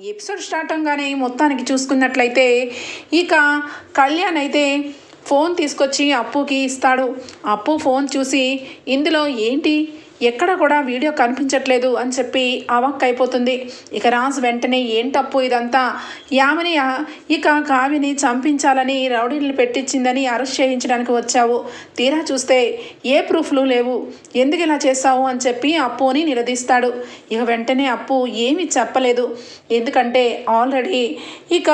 Episode start అవగానే మొత్తానికి చూసుకున్నట్లయితే ఇక కళ్యాణ్ అయితే ఫోన్ తీసుకొచ్చి అప్పుకి ఇస్తాడు. అప్పు ఫోన్ చూసి ఇందులో ఏంటి? ఎక్కడ కూడా వీడియో కనిపించట్లేదు అని చెప్పి అవక్ అయిపోతుంది ఇక రాజు వెంటనే ఏంటప్పు ఇదంతా? యామిని ఇక కావిని చంపించాలని రౌడీలు పెట్టించిందని అరెస్ట్ చేయించడానికి వచ్చావు. తీరా చూస్తే ఏ ప్రూఫ్లు లేవు. ఎందుకు ఇలా చేస్తావు అని చెప్పి అప్పుని నిలదీస్తాడు. ఇక వెంటనే అప్పు ఏమీ చెప్పలేదు. ఎందుకంటే ఆల్రెడీ ఇక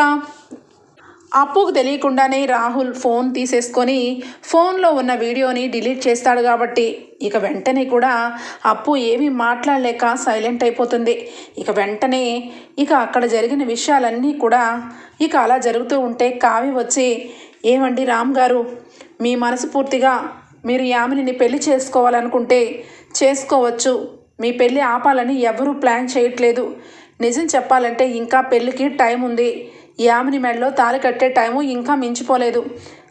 అప్పుకు తెలియకుండానే రాహుల్ ఫోన్ తీసేసుకొని ఫోన్లో ఉన్న వీడియోని డిలీట్ చేస్తాడు కాబట్టి ఇక వెంటనే కూడా అప్పు ఏమీ మాట్లాడలేక సైలెంట్ అయిపోతుంది. ఇక వెంటనే ఇక అక్కడ జరిగిన విషయాలన్నీ కూడా ఇక అలా జరుగుతూ ఉంటే కావి వచ్చి ఏమండి రామ్ గారు మీ మనసు పూర్తిగా మీరు యామినిని పెళ్ళి చేసుకోవాలనుకుంటే చేసుకోవచ్చు. మీ పెళ్ళి ఆపాలని ఎవరూ ప్లాన్ చేయట్లేదు. నిజం చెప్పాలంటే ఇంకా పెళ్ళికి టైం ఉంది. యామిని మెడలో తాళి కట్టే టైము ఇంకా మించిపోలేదు.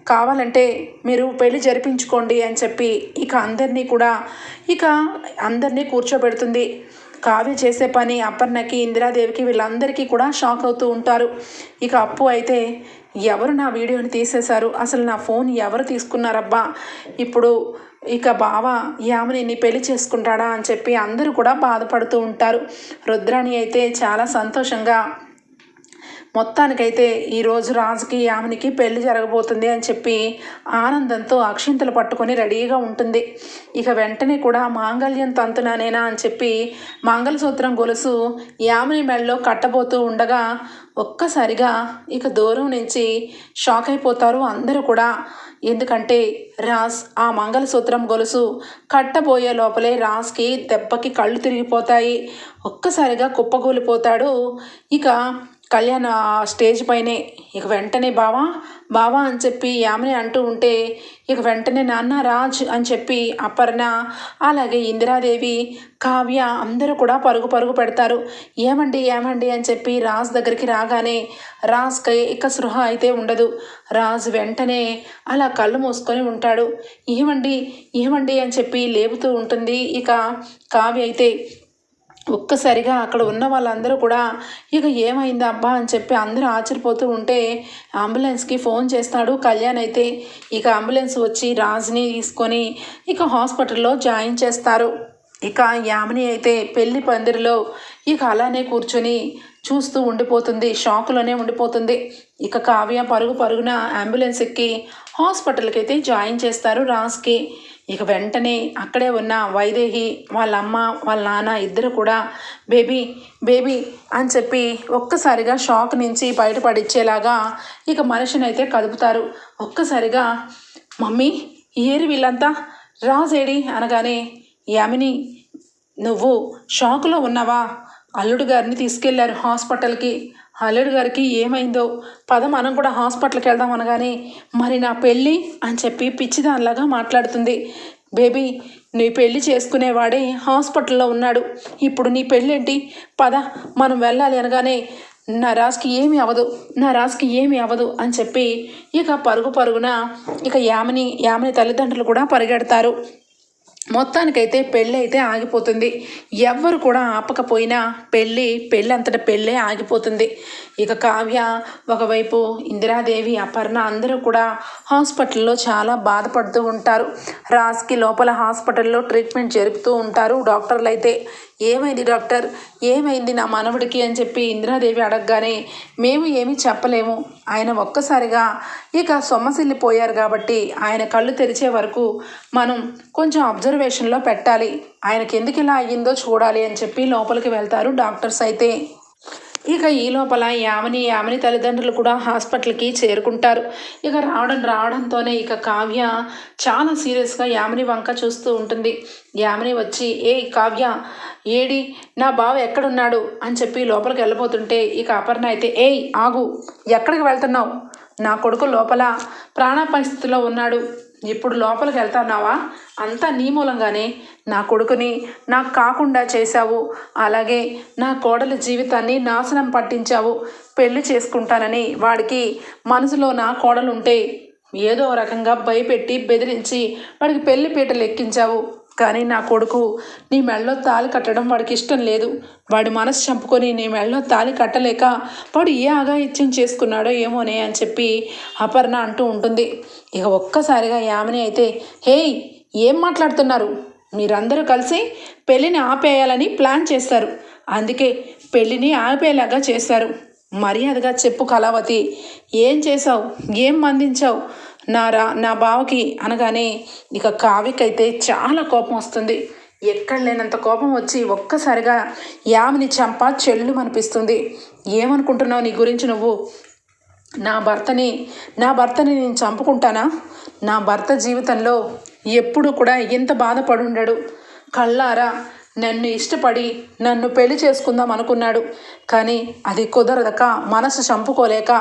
కావాలంటే మీరు పెళ్ళి జరిపించుకోండి అని చెప్పి ఇక అందరినీ కూడా ఇక అందరినీ కూర్చోబెడుతుంది. కావ్య చేసే పని అపర్ణకి ఇందిరాదేవికి వీళ్ళందరికీ కూడా షాక్ అవుతూ ఉంటారు. ఇక అప్పు అయితే ఎవరు నా వీడియోని తీసేశారు? అసలు నా ఫోన్ ఎవరు తీసుకున్నారబ్బా? ఇప్పుడు ఇక బావ యామని పెళ్ళి చేసుకుంటాడా అని చెప్పి అందరూ కూడా బాధపడుతూ ఉంటారు. రుద్రాణి అయితే చాలా సంతోషంగా మొత్తానికైతే ఈరోజు రాజుకి ఆమెనికి పెళ్ళి జరగబోతుంది అని చెప్పి ఆనందంతో అక్షింతలు పట్టుకొని రెడీగా ఉంటుంది. ఇక వెంటనే కూడా మాంగళ్యం తంతునానేనా అని చెప్పి మంగళసూత్రం గొలుసు యామిని మెడలో కట్టబోతూ ఉండగా ఒక్కసారిగా ఇక దూరం నుంచి షాక్ అయిపోతారు అందరూ కూడా. ఎందుకంటే రాజ్ ఆ మంగళసూత్రం గొలుసు కట్టబోయే లోపలే రాస్కి దెబ్బకి కళ్ళు తిరిగిపోతాయి. ఒక్కసారిగా కుప్పకూలిపోతాడు. ఇక కళ్యాణ్ ఆ స్టేజ్ పైనే. ఇక వెంటనే బావా బావా అని చెప్పి ఆమెని అంటూ ఉంటే ఇక వెంటనే నాన్న రాజ్ అని చెప్పి అపర్ణ అలాగే ఇందిరాదేవి కావ్య అందరూ కూడా పరుగు పరుగు పెడతారు. ఏమండి ఏమండి అని చెప్పి రాజ్ దగ్గరికి రాగానే రాజ్కి ఇక సృహ అయితే ఉండదు. రాజ్ వెంటనే అలా కళ్ళు మూసుకొని ఉంటాడు. ఏమండి ఏమండి అని చెప్పి లేపుతూ ఉంటుంది ఇక కావ్య అయితే. ఒక్కసారిగా అక్కడ ఉన్న వాళ్ళందరూ కూడా ఇక ఏమైంది అబ్బా? అని చెప్పి అందరూ ఆశ్చర్యపోతూ ఉంటే అంబులెన్స్కి ఫోన్ చేస్తాడు కళ్యాణ్ అయితే ఇక అంబులెన్స్ వచ్చి రాజ్ని తీసుకొని ఇక హాస్పిటల్లో జాయిన్ చేస్తారు. ఇక యామిని అయితే పెళ్ళి పందిరిలో ఇక అలానే కూర్చొని చూస్తూ ఉండిపోతుంది షాక్లోనే ఉండిపోతుంది. ఇక కావ్య పరుగు పరుగున అంబులెన్స్ ఎక్కి హాస్పిటల్కి అయితే జాయిన్ చేస్తారు రాజ్కి. ఇక వెంటనే అక్కడే ఉన్న వైదేహి వాళ్ళ అమ్మ వాళ్ళ నాన్న ఇద్దరు కూడా బేబీ బేబీ అని చెప్పి ఒక్కసారిగా షాక్ నుంచి బయటపడిచ్చేలాగా ఇక మనిషిని అయితే కదుపుతారు. ఒక్కసారిగా మమ్మీ ఏరి వీళ్ళంతా? రాజేడి అనగానే యామిని నువ్వు షాకులో ఉన్నావా? అల్లుడు గారిని తీసుకెళ్ళారు హాస్పిటల్కి. అల్లుడు గారికి ఏమైందో పద మనం కూడా హాస్పిటల్కి వెళ్దాం అనగానే మరి నా పెళ్ళి? అని చెప్పి పిచ్చిదానిలాగా మాట్లాడుతుంది. బేబీ నీ పెళ్ళి చేసుకునేవాడే హాస్పిటల్లో ఉన్నాడు. ఇప్పుడు నీ పెళ్ళేంటి? పద మనం వెళ్ళాలి అనగానే నా రాజుకి ఏమీ అవ్వదు నా రాజుకి ఏమీ అవ్వదు అని చెప్పి ఇక పరుగు పరుగున ఇక యామిని యామిని తల్లిదండ్రులు కూడా పరిగెడతారు. మొత్తానికైతే పెళ్ళి అయితే ఆగిపోతుంది. ఎవ్వరు కూడా ఆపకపోయినా పెళ్ళి పెళ్ళి అంతటా పెళ్ళే ఆగిపోతుంది. ఇక కావ్య ఒకవైపు ఇందిరాదేవి అపర్ణ అందరూ కూడా హాస్పిటల్లో చాలా బాధపడుతూ ఉంటారు. రాస్కి లోపల హాస్పిటల్లో ట్రీట్మెంట్ జరుపుతూ ఉంటారు డాక్టర్లు అయితే ఏమైంది డాక్టర్? ఏమైంది నా మనవడికి అని చెప్పి ఇందిరాదేవి అడగగానే మేము ఏమీ చెప్పలేము. ఆయన ఒక్కసారిగా ఇక సొమ్మసిల్లిపోయారు కాబట్టి ఆయన కళ్ళు తెరిచే వరకు మనం కొంచెం అబ్జర్వేషన్లో పెట్టాలి. ఆయనకి ఎందుకు ఇలా అయ్యిందో చూడాలి అని చెప్పి లోపలికి వెళ్తారు డాక్టర్స్ అయితే. ఇక ఈ లోపల యామిని యామిని తల్లిదండ్రులు కూడా హాస్పిటల్కి చేరుకుంటారు. ఇక రావడం రావడంతోనే ఇక కావ్య చాలా సీరియస్గా యామిని వంక చూస్తూ ఉంటుంది. యామిని వచ్చి ఏ కావ్య ఏడి నా బావ ఎక్కడున్నాడు? అని చెప్పి లోపలికి వెళ్ళబోతుంటే ఇక అపర్ణ అయితే ఏయ్ ఆగు ఎక్కడికి వెళ్తున్నావు? నా కొడుకు లోపల ప్రాణ పరిస్థితిలో ఉన్నాడు. ఇప్పుడు లోపలికి వెళ్తున్నావా? అంతా నీ మూలంగానే. నా కొడుకుని నాకు కాకుండా చేశావు. అలాగే నా కోడల జీవితాన్ని నాశనం పట్టించావు. పెళ్ళి చేసుకుంటానని వాడికి మనసులో నా కోడలుంటే ఏదో రకంగా భయపెట్టి బెదిరించి వాడికి పెళ్ళి పీటలు ఎక్కించావు. కానీ నా కొడుకు నీ మెళ్ళలో తాళి కట్టడం వాడికి ఇష్టం లేదు. వాడి మనసు చంపుకొని నీ మెళ్ళలో తాళి కట్టలేక వాడు ఏ అఘాయిత్యం చేసుకున్నాడో ఏమోనే అని చెప్పి అపర్ణ అంటూ ఉంటుంది. ఇక ఒక్కసారిగా యామిని అయితే హేయ్ ఏం మాట్లాడుతున్నారు? మీరందరూ కలిసి పెళ్ళిని ఆపేయాలని ప్లాన్ చేస్తారు. అందుకే పెళ్ళిని ఆపేలాగా చేస్తారు. మర్యాదగా చెప్పు కళావతి. ఏం చేసావు ఏం మందించావు నా రా నా బావకి అనగానే ఇక కావ్యకైతే చాలా కోపం వస్తుంది. ఎక్కడ లేనంత కోపం వచ్చి ఒక్కసారిగా యామిని చంప చెల్లు అనిపిస్తుంది ఏమనుకుంటున్నావు నీ గురించి నువ్వు? నా భర్తని నా భర్తని నేను చంపుకుంటానా? నా భర్త జీవితంలో ఎప్పుడు కూడా ఇంత బాధపడుండడు. కళ్ళారా నన్ను ఇష్టపడి నన్ను పెళ్ళి చేసుకుందాం అనుకున్నాడు. కానీ అది కుదరదక మనసు చంపుకోలేక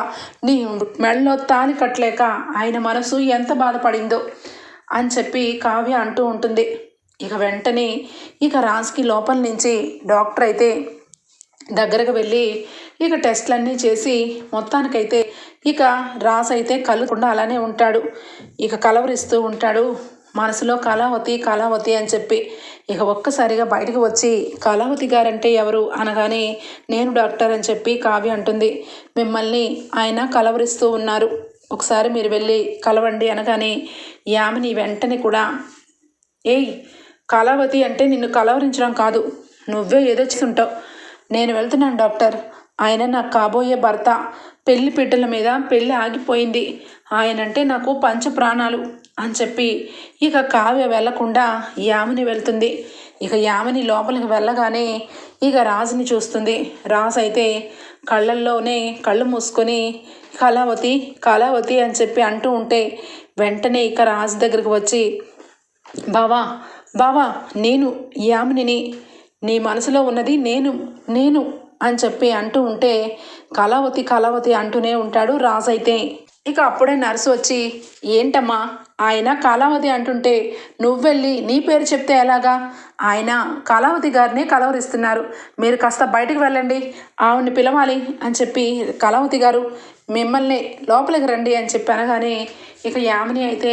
నీ మెళ్ళలో తాలి కట్టలేక ఆయన మనసు ఎంత బాధపడిందో అని చెప్పి కావ్య అంటూ ఉంటుంది. ఇక వెంటనే ఇక రాజ్కి లోపల నుంచి డాక్టర్ అయితే దగ్గరకు వెళ్ళి ఇక టెస్ట్లన్నీ చేసి మొత్తానికైతే ఇక రాస్ అయితే కళ్ళకుండా అలానే ఉంటాడు. ఇక కలవరిస్తూ ఉంటాడు. మనసులో కళావతి కళావతి అని చెప్పి ఇక ఒక్కసారిగా బయటకు వచ్చి కళావతి గారంటే ఎవరు? అనగానే నేను డాక్టర్ అని చెప్పి కావ్య అంటుంది. మిమ్మల్ని ఆయన కలవరిస్తూ ఉన్నారు. ఒకసారి మీరు వెళ్ళి కలవండి అనగానే యామిని వెంటనే కూడా ఏయ్ కళావతి అంటే నిన్ను కలవరించడం కాదు. నువ్వే ఏదో ఉంటావు. నేను వెళ్తున్నాను డాక్టర్. ఆయన నాకు కాబోయే భర్త. పెళ్ళి పిట్టల మీద పెళ్ళి ఆగిపోయింది. ఆయనంటే నాకు పంచ ప్రాణాలు అని చెప్పి ఇక కావ్య వెళ్ళకుండా యామిని వెళ్తుంది. ఇక యామిని లోపలికి వెళ్ళగానే ఇక రాజుని చూస్తుంది. రాజు అయితే కళ్ళల్లోనే కళ్ళు మూసుకొని కళావతి కళావతి అని చెప్పి అంటూ ఉంటే వెంటనే ఇక రాజు దగ్గరికి వచ్చి బావా బావా నేను యామినిని నీ మనసులో ఉన్నది నేను నేను అని చెప్పి అంటూ ఉంటే కళావతి కళావతి అంటూనే ఉంటాడు రాజు అయితే. ఇక అప్పుడే నర్సు వచ్చి ఏంటమ్మా ఆయన కళావతి అంటుంటే నువ్వెళ్ళి నీ పేరు చెప్తే ఎలాగా? ఆయన కళావతి గారిని కలవరిస్తున్నారు. మీరు కాస్త బయటకు వెళ్ళండి. ఆవిడ్ని పిలవాలి అని చెప్పి కళావతి గారు మిమ్మల్ని లోపలికి రండి అని చెప్పి అనగానే ఇక యామిని అయితే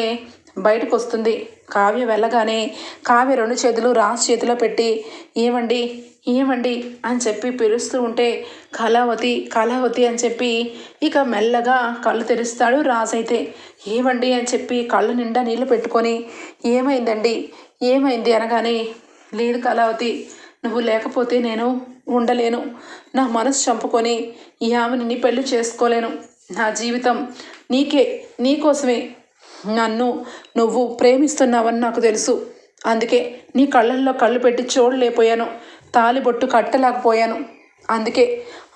బయటకు వస్తుంది కావ్య వెళ్ళగానే కావ్య రెండు చేతులు రాజు చేతిలో పెట్టి ఏమండి? ఏమండి అని చెప్పి పిలుస్తూ ఉంటే కళావతి కళావతి అని చెప్పి ఇక మెల్లగా కళ్ళు తెరుస్తాడు రాజు అయితే. ఏమండి అని చెప్పి కళ్ళు నిండా నీళ్ళు పెట్టుకొని ఏమైందండి? ఏమైంది అనగానే లేదు కళావతి నువ్వు లేకపోతే నేను ఉండలేను. నా మనసు చంపుకొని ఈ ఆమెని పెళ్ళి చేసుకోలేను. నా జీవితం నీకే నీకోసమే నన్ను నువ్వు ప్రేమిస్తున్నావని నాకు తెలుసు. అందుకే నీ కళ్ళల్లో కళ్ళు పెట్టి చూడలేకపోయాను. తాలిబొట్టు కట్టలేకపోయాను. అందుకే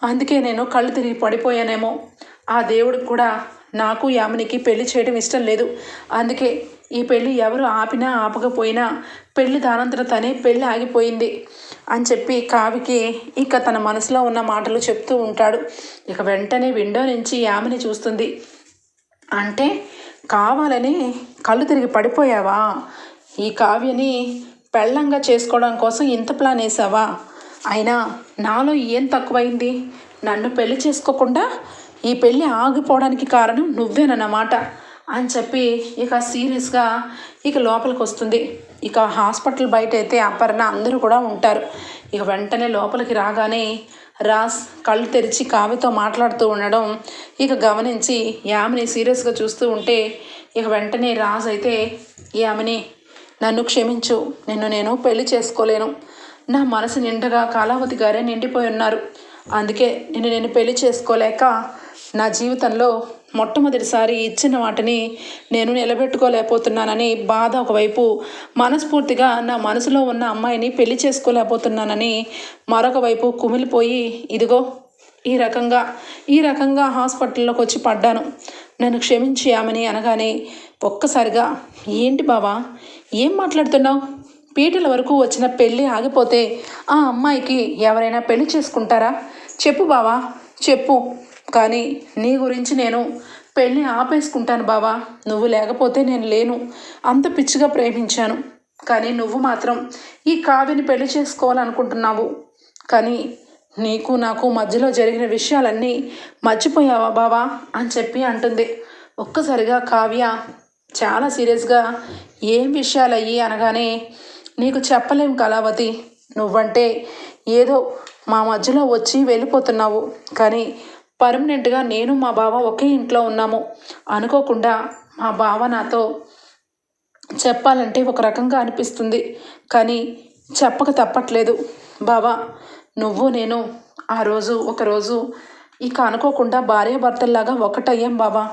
అందుకే నేను కళ్ళు తిరిగి పడిపోయానేమో. ఆ దేవుడికి కూడా నాకు యామినికి పెళ్ళి చేయడం ఇష్టం లేదు. అందుకే ఈ పెళ్ళి ఎవరు ఆపినా ఆపకపోయినా పెళ్ళి దానంతట తనే పెళ్ళి ఆగిపోయింది అని చెప్పి కావికి ఇక తన మనసులో ఉన్న మాటలు చెప్తూ ఉంటాడు. ఇక వెంటనే విండో నుంచి యామిని చూస్తుంది. అంటే కావాలని కళ్ళు తిరిగి పడిపోయావా? ఈ కావ్యని పెళ్ళంగా చేసుకోవడం కోసం ఇంత ప్లాన్ వేసావా? అయినా నాలో ఏం తక్కువైంది? నన్ను పెళ్ళి చేసుకోకుండా ఈ పెళ్ళి ఆగిపోవడానికి కారణం నువ్వేనన్నమాట అని చెప్పి ఇక సీరియస్గా ఇక లోపలికి వస్తుంది. ఇక హాస్పిటల్ బయట అయితే అపర్ణ అందరూ కూడా ఉంటారు. ఇక వెంటనే లోపలికి రాగానే రాస్ కళ్ళు తెరిచి కావ్యతో మాట్లాడుతూ ఉండడం ఇక గమనించి యామిని సీరియస్గా చూస్తూ ఉంటే ఇక వెంటనే రాజ్ అయితే యామిని నన్ను క్షమించు. నిన్ను నేను పెళ్ళి చేసుకోలేను. నా మనసు నిండగా కాలావతి గారే నిండిపోయి ఉన్నారు. అందుకే నిన్ను నేను పెళ్ళి చేసుకోలేక నా జీవితంలో మొట్టమొదటిసారి ఇచ్చిన వాటిని నేను నిలబెట్టుకోలేకపోతున్నానని బాధ ఒకవైపు మనస్ఫూర్తిగా నా మనసులో ఉన్న అమ్మాయిని పెళ్ళి చేసుకోలేకపోతున్నానని మరొక వైపు కుమిలిపోయి ఇదిగో ఈ రకంగా ఈ రకంగా హాస్పిటల్లోకి వచ్చి పడ్డాను. నన్ను క్షమించి ఆమెని అనగానే ఒక్కసారిగా ఏంటి బావా? ఏం మాట్లాడుతున్నావు? పీటల వరకు వచ్చిన పెళ్ళి ఆగిపోతే ఆ అమ్మాయికి ఎవరైనా పెళ్ళి చేసుకుంటారా? చెప్పు బావా చెప్పు. కానీ నీ గురించి నేను పెళ్ళి ఆపేసుకుంటాను బావా. నువ్వు లేకపోతే నేను లేను. అంత పిచ్చిగా ప్రేమించాను. కానీ నువ్వు మాత్రం ఈ కావ్యని పెళ్ళి చేసుకోవాలనుకుంటున్నావు. కానీ నీకు నాకు మధ్యలో జరిగిన విషయాలన్నీ మర్చిపోయావా బావా? అని చెప్పి అంటుంది. ఒక్కసారిగా కావ్య చాలా సీరియస్గా ఏం విషయాలు అయ్యి అనగానే నీకు చెప్పలేం కళావతి నువ్వంటే ఏదో మా మధ్యలో వచ్చి వెళ్ళిపోతున్నావు. కానీ పర్మనెంట్గా నేను మా బావ ఒకే ఇంట్లో ఉన్నాము. అనుకోకుండా మా బావ నాతో చెప్పాలంటే ఒక రకంగా అనిపిస్తుంది. కానీ చెప్పక తప్పట్లేదు. బావా నువ్వు నేను ఆ రోజు ఒకరోజు ఇక అనుకోకుండా భార్యాభర్తల్లాగా ఒకటయ్యాం బావా.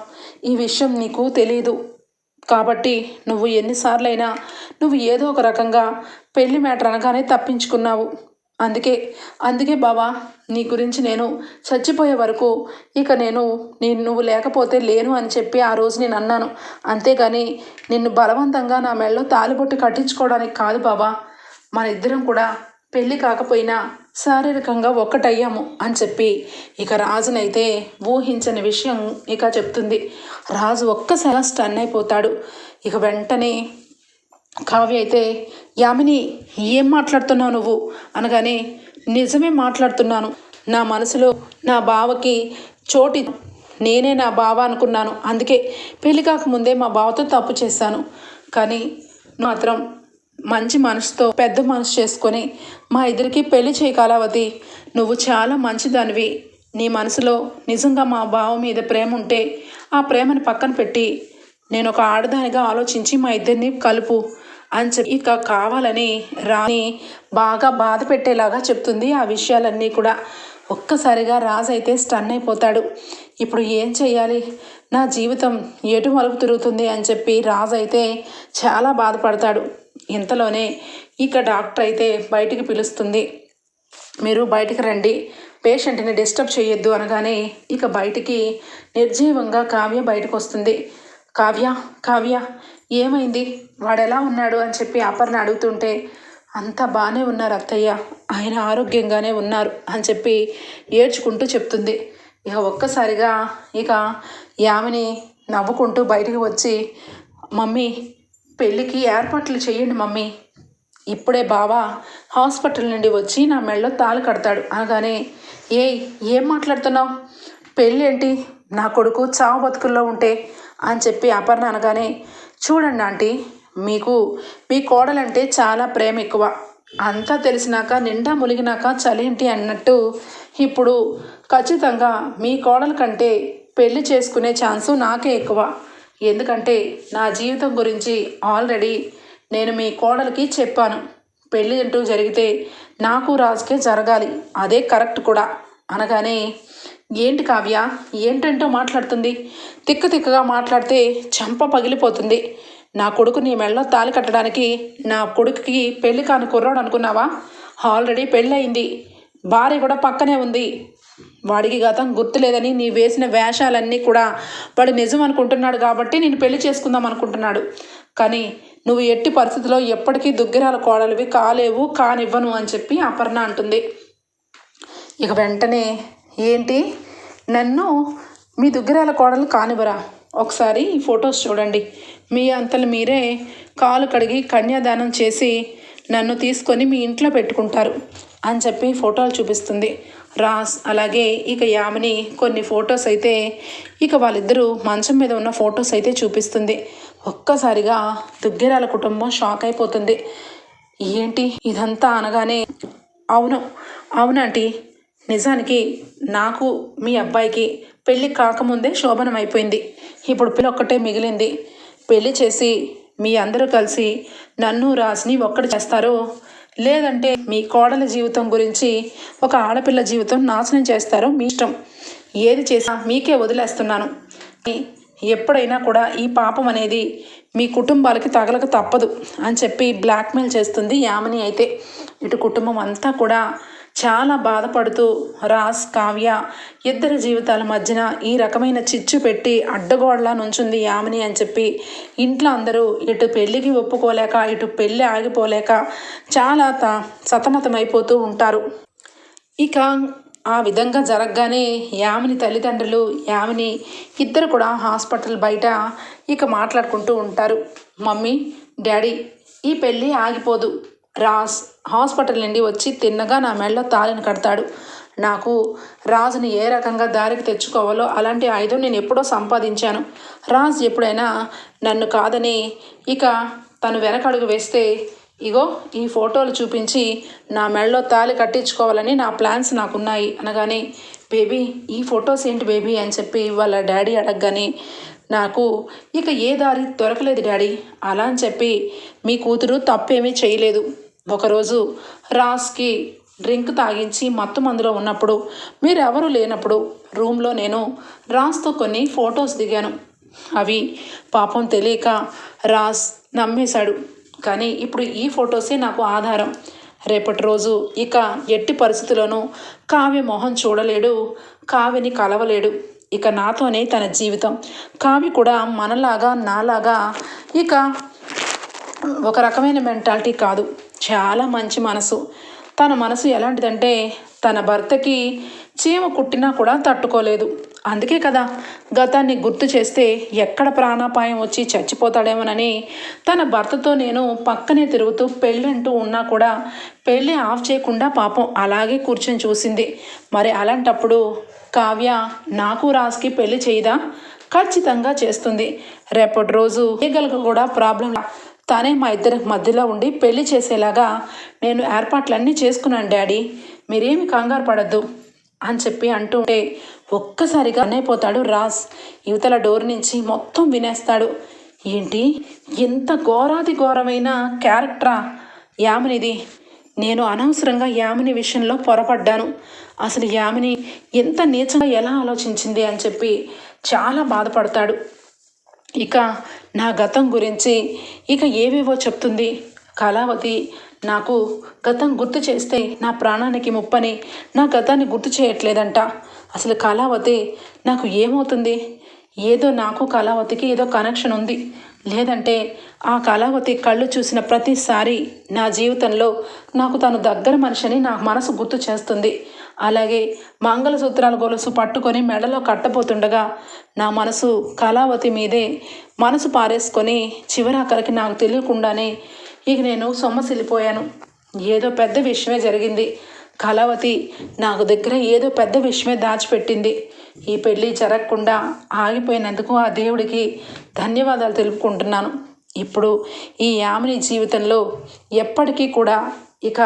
ఈ విషయం నీకు తెలియదు కాబట్టి నువ్వు ఎన్నిసార్లైనా నువ్వు ఏదో ఒక రకంగా పెళ్ళి మ్యాటర్ అనగానే తప్పించుకున్నావు. అందుకే అందుకే బావా నీ గురించి నేను చచ్చిపోయే వరకు ఇక నేను నేను నువ్వు లేకపోతే లేను అని చెప్పి ఆ రోజు నేను అన్నాను. అంతేగాని నిన్ను బలవంతంగా నా మెళ్ళలో తాలిబొట్టు కట్టించుకోవడానికి కాదు బావా. మన ఇద్దరం కూడా పెళ్ళి కాకపోయినా శారీరకంగా ఒక్కటయ్యాము అని చెప్పి ఇక రాజునైతే ఊహించని విషయం ఇక చెప్తుంది. రాజు ఒక్కసారి స్టన్ అయిపోతాడు. ఇక వెంటనే కావ్య అయితే యామిని ఏం మాట్లాడుతున్నావు నువ్వు? అనగానే నిజమే మాట్లాడుతున్నాను. నా మనసులో నా బావకి చోటి నేనే నా బావ అనుకున్నాను. అందుకే పెళ్ళి కాకముందే మా బావతో తప్పు చేశాను. కానీ మాత్రం మంచి మనసుతో పెద్ద మనసు చేసుకొని మా ఇద్దరికి పెళ్ళి చేయకాలవతి నువ్వు చాలా మంచిదానివి. నీ మనసులో నిజంగా మా బావ మీద ప్రేమ ఉంటే ఆ ప్రేమను పక్కన పెట్టి నేను ఒక ఆడదానిగా ఆలోచించి మా ఇద్దరిని కలుపు అని చెప్పి ఇక కావాలని రాని బాగా బాధ పెట్టేలాగా చెప్తుంది. ఆ విషయాలన్నీ కూడా ఒక్కసారిగా రాజు అయితే స్టన్ అయిపోతాడు. ఇప్పుడు ఏం చేయాలి నా జీవితం ఎటు మలుపు తిరుగుతుంది అని చెప్పి రాజు అయితే చాలా బాధపడతాడు. ఇంతలోనే ఇక డాక్టర్ అయితే బయటికి పిలుస్తుంది. మీరు బయటికి రండి. పేషెంట్ని డిస్టర్బ్ చేయొద్దు అనగానే ఇక బయటికి నిర్జీవంగా కావ్య బయటకు వస్తుంది కావ్య కావ్య ఏమైంది? వాడు ఎలా ఉన్నాడు? అని చెప్పి అపర్ణ అడుగుతుంటే అంతా బాగానే ఉన్నారు అత్తయ్య. ఆయన ఆరోగ్యంగానే ఉన్నారు అని చెప్పి ఏడ్చుకుంటూ చెప్తుంది. ఇక ఒక్కసారిగా ఇక యామిని నవ్వుకుంటూ బయటికి వచ్చి మమ్మీ పెళ్ళికి ఏర్పాట్లు చేయండి మమ్మీ. ఇప్పుడే బావా హాస్పిటల్ నుండి వచ్చి నా మెళ్ళలో తాళి కడతాడు. అనగానే ఏ ఏం మాట్లాడుతున్నావు? పెళ్ళి ఏంటి నా కొడుకు చావు బతుకుల్లో ఉంటే అని చెప్పి అపర్ణ అనగానే చూడండి ఆంటీ మీకు మీ కోడలంటే చాలా ప్రేమ ఎక్కువ. అంతా తెలిసినాక నిండా ములిగినాక చలేంటి అన్నట్టు ఇప్పుడు ఖచ్చితంగా మీ కోడల కంటే పెళ్ళి చేసుకునే ఛాన్సు నాకే ఎక్కువ. ఎందుకంటే నా జీవితం గురించి ఆల్రెడీ నేను మీ కోడలికి చెప్పాను. పెళ్ళి అంటూ జరిగితే నాకు రాజుకే జరగాలి. అదే కరెక్ట్ కూడా. అనగానే ఏంటి కావ్య? ఏంటంటూ మాట్లాడుతుంది? తిక్క తిక్కగా మాట్లాడితే చెంప పగిలిపోతుంది. నా కొడుకు నీ మెళ్ళలో తాలి కట్టడానికి నా కొడుకుకి పెళ్ళి కాని కుర్రాడు అనుకున్నావా? ఆల్రెడీ పెళ్ళయింది. భార్య కూడా పక్కనే ఉంది. వాడికి గతం గుర్తులేదని నీ వేసిన వేషాలన్నీ కూడా వాడు నిజం అనుకుంటున్నాడు కాబట్టి నేను పెళ్ళి చేసుకుందాం అనుకుంటున్నాడు. కానీ నువ్వు ఎట్టి పరిస్థితిలో ఎప్పటికీ దుగ్గిరాల కోడలివి కాలేవు కానివ్వను అని చెప్పి అపర్ణ అంటుంది. ఇక వెంటనే ఏంటి? నన్ను మీ దుగ్గిరాల కోడలు కానివ్వరా? ఒకసారి ఈ ఫొటోస్ చూడండి. మీ అంతలు మీరే కాలు కడిగి కన్యాదానం చేసి నన్ను తీసుకొని మీ ఇంట్లో పెట్టుకుంటారు అని చెప్పి ఫోటోలు చూపిస్తుంది. రాస్ అలాగే ఇక యామిని కొన్ని ఫొటోస్ అయితే ఇక వాళ్ళిద్దరూ మంచం మీద ఉన్న ఫొటోస్ అయితే చూపిస్తుంది. ఒక్కసారిగా దుగ్గిరాల కుటుంబం షాక్ అయిపోతుంది. ఏంటి ఇదంతా అనగానే అవును అవునంటీ నిజానికి నాకు మీ అబ్బాయికి పెళ్ళి కాకముందే శోభనం అయిపోయింది. ఇప్పుడు పిల్ల ఒక్కటే మిగిలింది. పెళ్ళి చేసి మీ అందరూ కలిసి నన్ను రాసిని ఒక్కటి చేస్తారు లేదంటే మీ కోడల జీవితం గురించి ఒక ఆడపిల్ల జీవితం నాశనం చేస్తారో మీ ఇష్టం. ఏది చేసినా మీకే వదిలేస్తున్నాను. ఎప్పుడైనా కూడా ఈ పాపం అనేది మీ కుటుంబాలకి తగలక తప్పదు అని చెప్పి బ్లాక్మెయిల్ చేస్తుంది యామిని అయితే. ఇటు కుటుంబం అంతా కూడా చాలా బాధపడుతూ రాస్ కావ్య ఇద్దరి జీవితాల మధ్యన ఈ రకమైన చిచ్చు పెట్టి అడ్డగోడలా నుంచుంది యామిని అని చెప్పి ఇంట్లో అందరూ ఇటు పెళ్ళికి ఒప్పుకోలేక ఇటు పెళ్ళి ఆగిపోలేక చాలా త సతమతమైపోతూ ఉంటారు. ఇక ఆ విధంగా జరగగానే యామిని తల్లిదండ్రులు యామిని ఇద్దరు కూడా హాస్పిటల్ బయట ఇక మాట్లాడుకుంటూ ఉంటారు. మమ్మీ డాడీ ఈ పెళ్ళి ఆగిపోదు. రాస్ హాస్పిటల్ నుండి వచ్చి తిన్నగా నా మెడలో తాళిని కడతాడు. నాకు రాజుని ఏ రకంగా దారికి తెచ్చుకోవాలో అలాంటి ఆయుధం నేను ఎప్పుడో సంపాదించాను. రాజు ఎప్పుడైనా నన్ను కాదని ఇక తను వెనకడుగు వేస్తే ఇగో ఈ ఫోటోలు చూపించి నా మెడలో తాళి కట్టించుకోవాలని నా ప్లాన్స్ నాకున్నాయి. అనగానే బేబీ ఈ ఫొటోస్ ఏంటి బేబీ? అని చెప్పి వాళ్ళ డాడీ అడగగానే నాకు ఇక ఏ దారి దొరకలేదు డాడీ. అలా అని చెప్పి మీ కూతురు తప్పేమీ చేయలేదు. ఒకరోజు రాస్కి డ్రింక్ తాగించి మత్తు మందులో ఉన్నప్పుడు మీరెవరూ లేనప్పుడు రూమ్లో నేను రాస్తో కొన్ని ఫొటోస్ దిగాను. అవి పాపం తెలియక రాస్ నమ్మేశాడు. కానీ ఇప్పుడు ఈ ఫొటోసే నాకు ఆధారం. రేపటి రోజు ఇక ఎట్టి పరిస్థితుల్లోనూ కావ్య మొహం చూడలేడు కావ్యని కలవలేడు. ఇక నాతోనే తన జీవితం. కావ్య కూడా మనలాగా నాలాగా ఇక ఒక రకమైన మెంటాలిటీ కాదు. చాలా మంచి మనసు. తన మనసు ఎలాంటిదంటే తన భర్తకి చీమ కుట్టినా కూడా తట్టుకోలేదు. అందుకే కదా గతాన్ని గుర్తు చేస్తే ఎక్కడ ప్రాణాపాయం వచ్చి చచ్చిపోతాడేమోనని తన భర్తతో నేను పక్కనే తిరుగుతూ పెళ్ళంటూ ఉన్నా కూడా పెళ్ళి ఆఫ్ చేయకుండా పాపం అలాగే కూర్చొని చూసింది. మరి అలాంటప్పుడు కావ్య నాకు రాజ్కి పెళ్ళి చేయదా? ఖచ్చితంగా చేస్తుంది. రేపటి రోజు ఈగలకు కూడా ప్రాబ్లం తానే మా ఇద్దరి మధ్యలో ఉండి పెళ్ళి చేసేలాగా నేను ఏర్పాట్లన్నీ చేసుకున్నాను డాడీ. మీరేమి కంగారు పడద్దు అని చెప్పి అంటుంటే ఒక్కసారిగా అనైపోతాడు రాజ్. యువతల డోర్ నుంచి మొత్తం వినేస్తాడు. ఏంటి? ఎంత ఘోరాది ఘోరమైన క్యారెక్టరా యామినిది. నేను అనవసరంగా యామిని విషయంలో పొరపడ్డాను. అసలు యామిని ఎంత నీచంగా ఎలా ఆలోచించింది అని చెప్పి చాలా బాధపడతాడు. ఇక నా గతం గురించి ఇక ఏవేవో చెప్తుంది. కళావతి నాకు గతం గుర్తు చేస్తే నా ప్రాణానికి ముప్పని నా గతాన్ని గుర్తు చేయట్లేదంట. అసలు కళావతి నాకు ఏమవుతుంది? ఏదో నాకు కళావతికి ఏదో కనెక్షన్ ఉంది. లేదంటే ఆ కళావతి కళ్ళు చూసిన ప్రతిసారి నా జీవితంలో నాకు తను దగ్గర మనిషిని నా మనసు గుర్తు చేస్తుంది. అలాగే మంగళసూత్రాల గొలుసు పట్టుకొని మెడలో కట్టబోతుండగా నా మనసు కళావతి మీదే మనసు పారేసుకొని చివరాఖరికి నాకు తెలియకుండానే ఇక నేను సొమ్మసిల్లిపోయాను. ఏదో పెద్ద విషయమే జరిగింది. కళావతి నాకు దగ్గర ఏదో పెద్ద విషయమే దాచిపెట్టింది. ఈ పెళ్ళి జరగకుండా ఆగిపోయినందుకు ఆ దేవుడికి ధన్యవాదాలు తెలుపుకుంటున్నాను. ఇప్పుడు ఈ యామిని జీవితంలో ఎప్పటికీ కూడా ఇక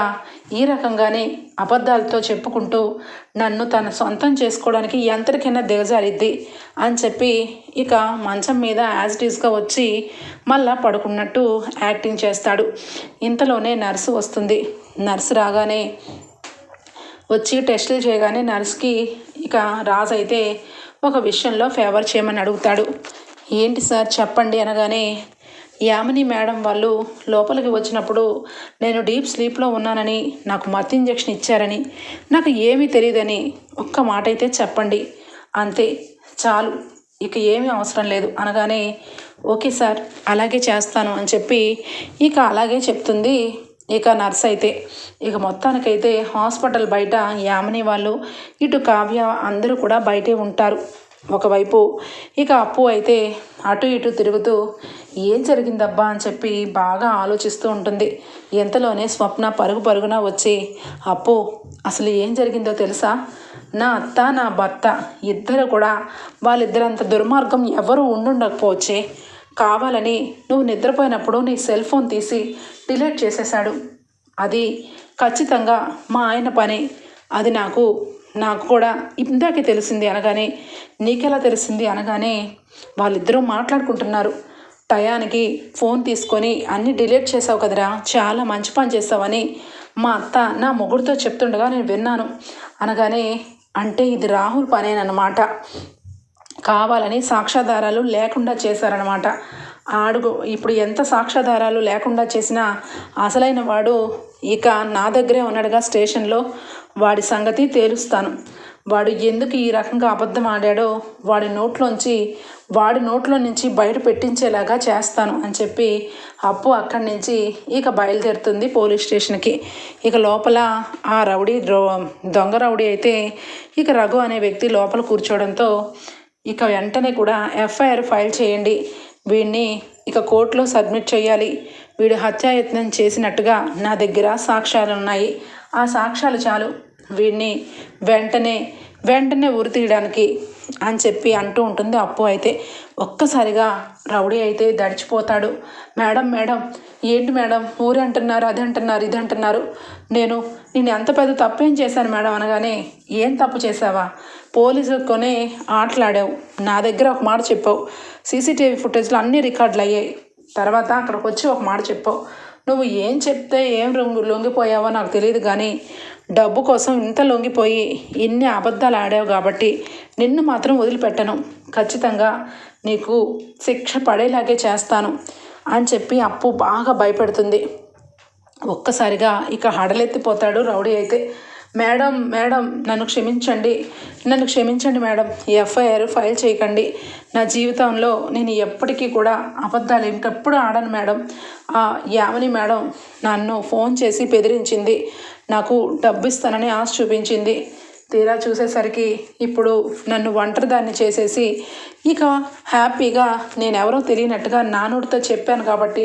ఈ రకంగానే అబద్ధాలతో చెప్పుకుంటూ నన్ను తన సొంతం చేసుకోవడానికి ఎంతటికైనా దిగజారిద్ది అని చెప్పి ఇక మంచం మీద యాజ్ టీస్గా వచ్చి మళ్ళా పడుకున్నట్టు యాక్టింగ్ చేస్తాడు. ఇంతలోనే నర్సు వస్తుంది. నర్సు రాగానే వచ్చి టెస్టులు చేయగానే నర్స్కి ఇక రాజు అయితే ఒక విషయంలో ఫేవర్ చేయమని అడుగుతాడు. ఏంటి సార్ చెప్పండి అనగానే యామిని మేడం వాళ్ళు లోపలికి వచ్చినప్పుడు నేను డీప్ స్లీప్లో ఉన్నానని నాకు మత్ ఇంజెక్షన్ ఇచ్చారని నాకు ఏమీ తెలియదని ఒక్క మాట అయితే చెప్పండి. అంతే చాలు ఇక ఏమీ అవసరం లేదు అనగానే ఓకే సార్ అలాగే చేస్తాను అని చెప్పి ఇక అలాగే చెప్తుంది ఇక నర్స్ అయితే. ఇక మొత్తానికైతే హాస్పిటల్ బయట యామిని వాళ్ళు ఇటు కావ్య అందరూ కూడా బయటే ఉంటారు. ఒకవైపు ఇక అప్పు అయితే అటు ఇటు తిరుగుతూ ఏం జరిగిందబ్బా? అని చెప్పి బాగా ఆలోచిస్తూ ఉంటుంది. ఎంతలోనే స్వప్న పరుగు పరుగున వచ్చి అప్పు అసలు ఏం జరిగిందో తెలుసా? నా అత్త నా భర్త ఇద్దరు కూడా వాళ్ళిద్దరంత దుర్మార్గం ఎవరు ఉండుండకపోవచ్చే. కావాలని నువ్వు నిద్రపోయినప్పుడు నీ సెల్ ఫోన్ తీసి డిలీట్ చేసేశాడు. అది ఖచ్చితంగా మా ఆయన పని. అది నాకు నాకు కూడా ఇందాకే తెలిసింది అనగానే నీకెలా తెలిసింది అనగానే వాళ్ళిద్దరూ మాట్లాడుకుంటున్నారు. టయానికి ఫోన్ తీసుకొని అన్నీ డిలీట్ చేసావు కదరా చాలా మంచి పని చేసావని మా అత్త నా మొగుడితో చెప్తుండగా నేను విన్నాను. అనగానే అంటే ఇది రాహుల్ పనేనమాట కావాలని సాక్ష్యాధారాలు లేకుండా చేశారనమాట ఆడుగు ఇప్పుడు ఎంత సాక్ష్యాధారాలు లేకుండా చేసినా అసలైన వాడు ఇక నా దగ్గరే ఉన్నాడుగా స్టేషన్లో. వాడి సంగతి తేలుస్తాను. వాడు ఎందుకు ఈ రకంగా అబద్ధం ఆడాడో వాడి నోట్లోంచి వాడి నోట్లో నుంచి బయట పెట్టించేలాగా చేస్తాను అని చెప్పి అప్పు అక్కడి నుంచి ఇక బయలుదేరుతుంది పోలీస్ స్టేషన్కి. ఇక లోపల ఆ రౌడీ దొంగ రౌడీ అయితే ఇక రఘు అనే వ్యక్తి లోపల కూర్చోవడంతో ఇక వెంటనే కూడా ఎఫ్ఐఆర్ ఫైల్ చేయండి. వీడిని ఇక కోర్టులో సబ్మిట్ చేయాలి. వీడు హత్యాయత్నం చేసినట్టుగా నా దగ్గర సాక్ష్యాలు ఉన్నాయి ఆ సాక్ష్యాలు చాలు. వీడిని వెంటనే వెంటనే ఉరి తీయడానికి అని చెప్పి అంటూ ఉంటుంది. అప్పు అయితే ఒక్కసారిగా రౌడీ అయితే దడిచిపోతాడు. మేడం మేడం ఏంటి మేడం? ఊరి అంటున్నారు అది అంటున్నారు ఇది అంటున్నారు. నేను నేను ఎంత పెద్ద తప్పు ఏం చేశాను మేడం అనగానే ఏం తప్పు చేసావా పోలీసులతోనే ఆటలాడావు. నా దగ్గర ఒక మాట చెప్పావు. సీసీటీవీ ఫుటేజ్లో అన్ని రికార్డులు అయ్యాయి. తర్వాత అక్కడికి వచ్చి ఒక మాట చెప్పావు. నువ్వు ఏం చెప్తే ఏం లొంగి లొంగిపోయావో నాకు తెలియదు కానీ డబ్బు కోసం ఇంత లొంగిపోయి ఇన్ని అబద్ధాలు ఆడావు కాబట్టి నిన్ను మాత్రం వదిలిపెట్టను. ఖచ్చితంగా నీకు శిక్ష పడేలాగే చేస్తాను అని చెప్పి అప్పు బాగా భయపెడుతుంది. ఒక్కసారిగా ఇక హడలెత్తిపోతాడు రౌడీ అయితే. మేడం మేడం నన్ను క్షమించండి నన్ను క్షమించండి మేడం. ఎఫ్ఐఆర్ ఫైల్ చేయకండి. నా జీవితంలో నేను ఎప్పటికీ కూడా అబద్ధాలు ఇంకెప్పుడు ఆడను మేడం. ఆ యామని మేడం నన్ను ఫోన్ చేసి బెదిరించింది. నాకు డబ్బు ఇస్తానని ఆశ చూపించింది. తీరా చూసేసరికి ఇప్పుడు నన్ను ఒంటరిదాన్ని చేసేసి ఇక హ్యాపీగా నేను ఎవరో తెలియనట్టుగా నానుడితో చెప్పాను కాబట్టి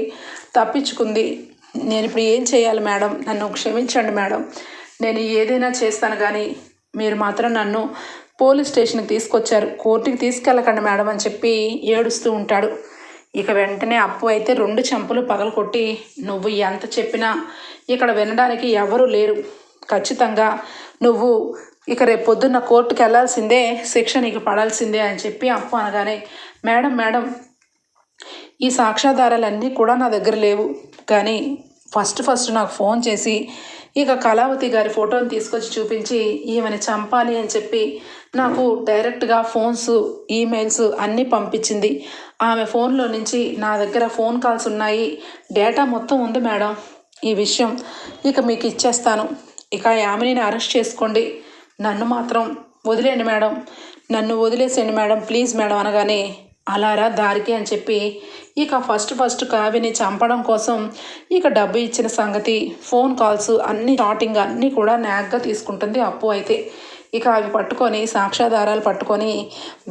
తప్పించుకుంది. నేను ఇప్పుడు ఏం చేయాలి మేడం? నన్ను క్షమించండి మేడం. నేను ఏదైనా చేస్తాను కానీ మీరు మాత్రం నన్ను పోలీస్ స్టేషన్కి తీసుకొచ్చారు. కోర్టుకి తీసుకెళ్ళకండి మేడం అని చెప్పి ఏడుస్తూ ఉంటాడు. ఇక వెంటనే అప్పు అయితే రెండు చెంపలు పగలకొట్టి నువ్వు ఎంత చెప్పినా ఇక్కడ వినడానికి ఎవరూ లేరు. ఖచ్చితంగా నువ్వు ఇక రేపు పొద్దున్న కోర్టుకి వెళ్ళాల్సిందే శిక్ష నీకు పడాల్సిందే అని చెప్పి అప్పు అనగానే మేడం మేడం ఈ సాక్ష్యాధారాలన్నీ కూడా నా దగ్గర లేవు. కానీ ఫస్ట్ ఫస్ట్ నాకు ఫోన్ చేసి ఇక కళావతి గారి ఫోటోని తీసుకొచ్చి చూపించి ఈమెను చంపాలి అని చెప్పి నాకు డైరెక్ట్గా ఫోన్స్ ఈమెయిల్స్ అన్నీ పంపించింది. ఆమె ఫోన్లో నుంచి నా దగ్గర ఫోన్ కాల్స్ ఉన్నాయి. డేటా మొత్తం ఉంది మేడం. ఈ విషయం ఇక మీకు ఇచ్చేస్తాను. ఇక యామినిని అరెస్ట్ చేసుకోండి. నన్ను మాత్రం వదిలేండి మేడం. నన్ను వదిలేసేయండి మేడం. ప్లీజ్ మేడం అనగానే అలారా దారికి అని చెప్పి ఇక ఫస్ట్ ఫస్ట్ కావ్యని చంపడం కోసం ఇక డబ్బు ఇచ్చిన సంగతి ఫోన్ కాల్స్ అన్ని షాటింగ్ అన్నీ కూడా నాగ్గా తీసుకుంటుంది అప్పు అయితే. ఇక అవి పట్టుకొని సాక్ష్యాధారాలు పట్టుకొని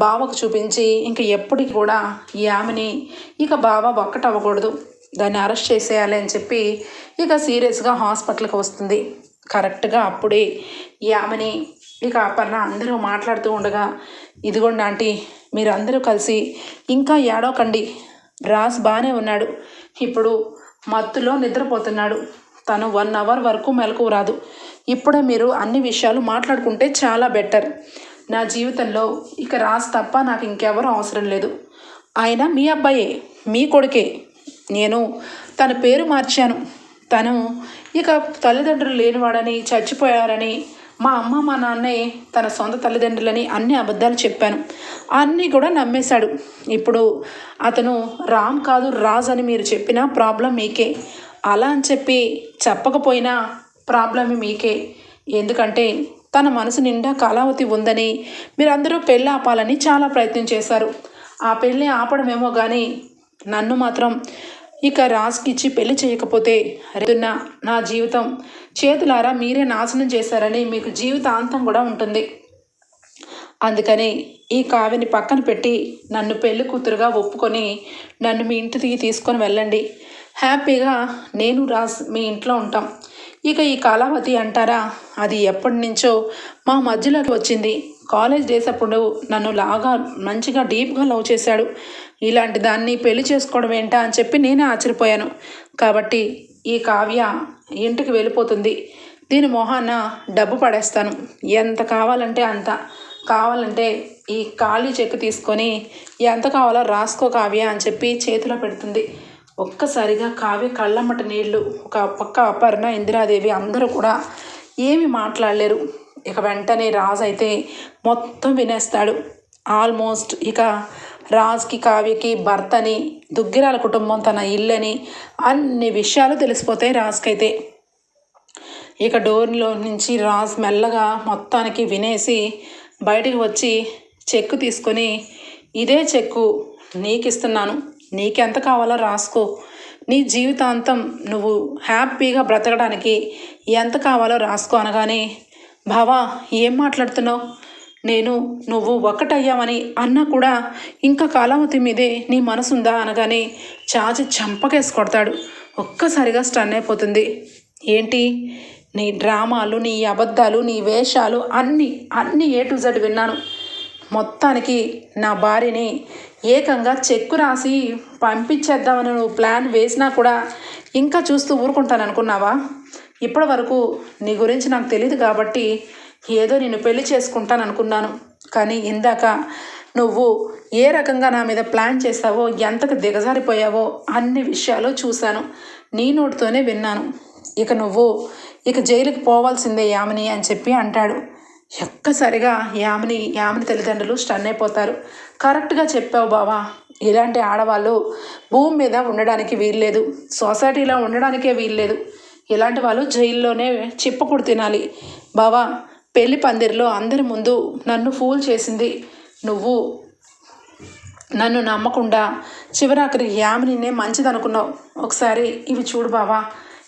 బావకు చూపించి ఇంక ఎప్పటికి కూడా ఈ ఆమెని ఇక బావ ఒక్కటవ్వకూడదు. దాన్ని అరెస్ట్ చేసేయాలి అని చెప్పి ఇక సీరియస్గా హాస్పిటల్కి వస్తుంది. కరెక్ట్గా అప్పుడే ఈ ఆమెని ఇక అపర్ణ అందరూ మాట్లాడుతూ ఉండగా ఇదిగోండి ఆంటీ మీరందరూ కలిసి ఇంకా ఏడోకండి రాస్ బాగానే ఉన్నాడు. ఇప్పుడు మత్తులో నిద్రపోతున్నాడు. తను వన్ అవర్ వరకు మెలకు రాదు. ఇప్పుడే మీరు అన్ని విషయాలు మాట్లాడుకుంటే చాలా బెటర్. నా జీవితంలో ఇక రాజు తప్ప నాకు ఇంకెవరూ అవసరం లేదు. ఆయన మీ అబ్బాయే మీ కొడుకే. నేను తన పేరు మార్చాను. తను ఇక తల్లిదండ్రులు లేనివాడని చచ్చిపోయారని మా అమ్మ మా నాన్నే తన సొంత తల్లిదండ్రులని అన్ని అబద్ధాలు చెప్పాను. అన్నీ కూడా నమ్మేశాడు. ఇప్పుడు అతను రామ్ కాదు రాజ్ అని మీరు చెప్పిన ప్రాబ్లం మీకే. అలా అని చెప్పి చెప్పకపోయినా ప్రాబ్లం మీకే. ఎందుకంటే తన మనసు నిండా కళావతి ఉందని మీరందరూ పెళ్ళి ఆపాలని చాలా ప్రయత్నం చేశారు. ఆ పెళ్ళి ఆపడమేమో కానీ నన్ను మాత్రం ఇక రాజ్కి ఇచ్చి పెళ్ళి చేయకపోతే రేపున్న నా జీవితం చేతులారా మీరే నాశనం చేశారని మీకు జీవితాంతం కూడా ఉంటుంది. అందుకని ఈ కావ్యని పక్కన పెట్టి నన్ను పెళ్ళి కూతురుగా ఒప్పుకొని నన్ను మీ ఇంటికి తీసుకొని వెళ్ళండి. హ్యాపీగా నేను రాజ్ మీ ఇంట్లో ఉంటాం. ఇక ఈ కళావతి అంటారా? అది ఎప్పటి నుంచో మా మధ్యలోకి వచ్చింది. కాలేజ్ డేస్ అప్పుడు నన్ను లాగా మంచిగా డీప్గా లవ్ చేశాడు. ఇలాంటి దాన్ని పెళ్ళి చేసుకోవడం ఏంటా అని చెప్పి నేనే ఆశ్చర్యపోయాను. కాబట్టి ఈ కావ్య ఇంటికి వెళ్ళిపోతుంది. దీని మొహాన డబ్బు పడేస్తాను. ఎంత కావాలంటే అంత. కావాలంటే ఈ ఖాళీ చెక్ తీసుకొని ఎంత కావాలో రాసుకో కావ్య అని చెప్పి చేతిలో పెడుతుంది. ఒక్కసారిగా కావ్య కళ్ళమ్మట నీళ్ళు ఒక పక్క అపర్ణ ఇందిరాదేవి అందరూ కూడా ఏమి మాట్లాడలేరు. ఇక వెంటనే రాజు అయితే మొత్తం వినేస్తాడు. ఆల్మోస్ట్ ఇక రాజ్కి కావ్యకి భర్తని దుగ్గిరాల కుటుంబం తన ఇల్లని అన్ని విషయాలు తెలిసిపోతాయి రాజ్కైతే. ఇక డోర్లో నుంచి రాజ్ మెల్లగా మొత్తానికి వినేసి బయటికి వచ్చి చెక్కు తీసుకొని ఇదే చెక్కు నీకు ఇస్తున్నాను నీకెంత కావాలో రాసుకో. నీ జీవితాంతం నువ్వు హ్యాపీగా బ్రతకడానికి ఎంత కావాలో రాసుకో అనగానే బావా ఏం మాట్లాడుతున్నావు? నేను నువ్వు ఒక్కటయ్యామని అన్నా కూడా ఇంకా కాలావతి మీదే నీ మనసుందా? అనగానే చాచి చంపకేసి కొడతాడు. ఒక్కసారిగా స్టన్ అయిపోతుంది. ఏంటి? నీ డ్రామాలు నీ అబద్ధాలు నీ వేషాలు అన్నీ అన్నీ ఏ టు జెడ్ విన్నాను. మొత్తానికి నా భార్యని ఏకంగా చెక్కు రాసి పంపించేద్దామని నువ్వు ప్లాన్ వేసినా కూడా ఇంకా చూస్తూ ఊరుకుంటాను అనుకున్నావా? ఇప్పటి వరకు నీ గురించి నాకు తెలియదు కాబట్టి ఏదో నేను పెళ్ళి చేసుకుంటాను అనుకున్నాను. కానీ ఇందాక నువ్వు ఏ రకంగా నా మీద ప్లాన్ చేస్తావో ఎంతకు దిగజారిపోయావో అన్ని విషయాలు చూశాను. నీ నోటితోనే విన్నాను. ఇక నువ్వు ఇక జైలుకి పోవాల్సిందే యామిని అని చెప్పి అంటాడు. ఒక్కసారిగా యామిని యామిని తల్లిదండ్రులు స్టన్ అయిపోతారు. కరెక్ట్గా చెప్పావు బావా. ఇలాంటి ఆడవాళ్ళు భూమి మీద ఉండడానికి వీల్లేదు. సొసైటీలో ఉండడానికే వీల్లేదు. ఇలాంటి వాళ్ళు జైల్లోనే చిప్పకుడు తినాలి. బావా పెళ్ళి పందిరిలో అందరి ముందు నన్ను ఫూల్ చేసింది నువ్వు. నన్ను నమ్మకుండా చివరాఖరి యామినినే మంచిదనుకున్నావు. ఒకసారి ఇవి చూడు బావా.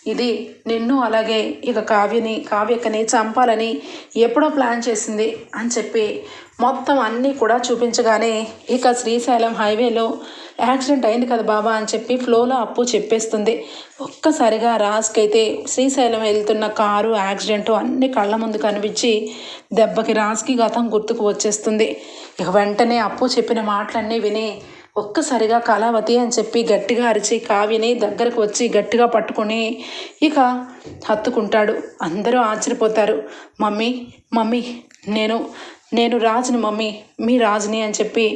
ఇది నిన్ను అలాగే ఇక కావ్యని కావ్యకని చంపాలని ఎప్పుడో ప్లాన్ చేసింది అని చెప్పి మొత్తం అన్నీ కూడా చూపించగానే ఇక శ్రీశైలం హైవేలో యాక్సిడెంట్ అయింది కదా బాబా అని చెప్పి ఫ్లోలో అప్పు చెప్పేస్తుంది. ఒక్కసారిగా రాజ్కైతే శ్రీశైలం వెళ్తున్న కారు యాక్సిడెంట్ అన్ని కళ్ళ ముందు కనిపించి దెబ్బకి రాజ్కి గతం గుర్తుకు వచ్చేస్తుంది. ఇక వెంటనే అప్పు చెప్పిన మాటలన్నీ విని ఒక్కసారిగా కళావతి అని చెప్పి గట్టిగా అరిచి కావ్యని దగ్గరకు వచ్చి గట్టిగా పట్టుకొని ఇక హత్తుకుంటాడు. అందరూ ఆశ్చర్యపోతారు. మమ్మీ మమ్మీ నేను నేను రాజుని మమ్మీ మీ రాజుని అని చెప్పి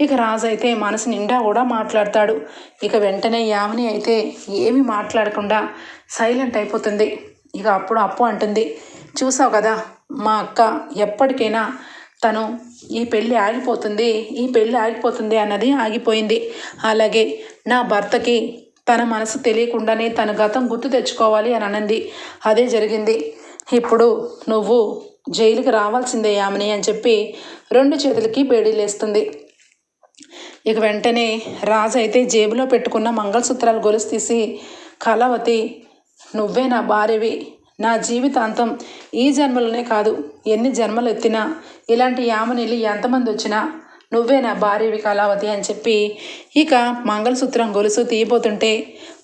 ఇక రాజు అయితే మనసు నిండా కూడా మాట్లాడతాడు. ఇక వెంటనే యామిని అయితే ఏమీ మాట్లాడకుండా సైలెంట్ అయిపోతుంది. ఇక అప్పుడు అప్పు అంటుంది. చూసావు కదా మా అక్క ఎప్పటికైనా తను ఈ పెళ్ళి ఆగిపోతుంది ఈ పెళ్ళి ఆగిపోతుంది అన్నది ఆగిపోయింది. అలాగే నా భర్తకి తన మనసు తెలియకుండానే తన గతం గుర్తు తెచ్చుకోవాలి అని అనంది. అదే జరిగింది. ఇప్పుడు నువ్వు జైలుకి రావాల్సిందే యామిని అని చెప్పి రెండు చేతులకి బేడీలేస్తుంది. ఇక వెంటనే రాజు అయితే జేబులో పెట్టుకున్న మంగళసూత్రాలు గొలుసు తీసి కళావతి నువ్వే నా భార్యవి నా జీవితాంతం ఈ జన్మలోనే కాదు ఎన్ని జన్మలు ఎత్తినా ఇలాంటి యామనిలు ఎంతమంది వచ్చినా నువ్వే నా భార్యవి కళావతి అని చెప్పి ఇక మంగళసూత్రం గొలుసు తీయబోతుంటే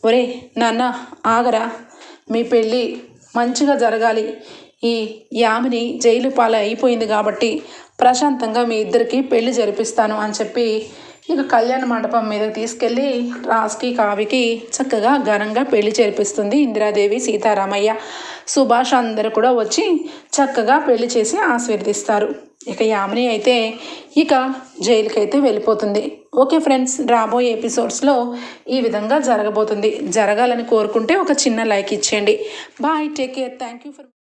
ఒరే నాన్న ఆగరా. మీ పెళ్ళి మంచిగా జరగాలి. ఈ యామిని జైలు పాల అయిపోయింది కాబట్టి ప్రశాంతంగా మీ ఇద్దరికి పెళ్ళి జరిపిస్తాను అని చెప్పి ఇక కళ్యాణ మండపం మీద తీసుకెళ్ళి రాజ్కి కావికి చక్కగా ఘనంగా పెళ్ళి చేర్పిస్తుంది ఇందిరాదేవి సీతారామయ్య. సుభాష్ అందరూ కూడా వచ్చి చక్కగా పెళ్ళి చేసి ఆశీర్వదిస్తారు. ఇక యామిని అయితే ఇక జైలుకి అయితే వెళ్ళిపోతుంది. ఓకే ఫ్రెండ్స్ రాబోయే ఎపిసోడ్స్లో ఈ విధంగా జరగబోతుంది. జరగాలని కోరుకుంటే ఒక చిన్న లైక్ ఇచ్చేయండి. Bye take care thank you for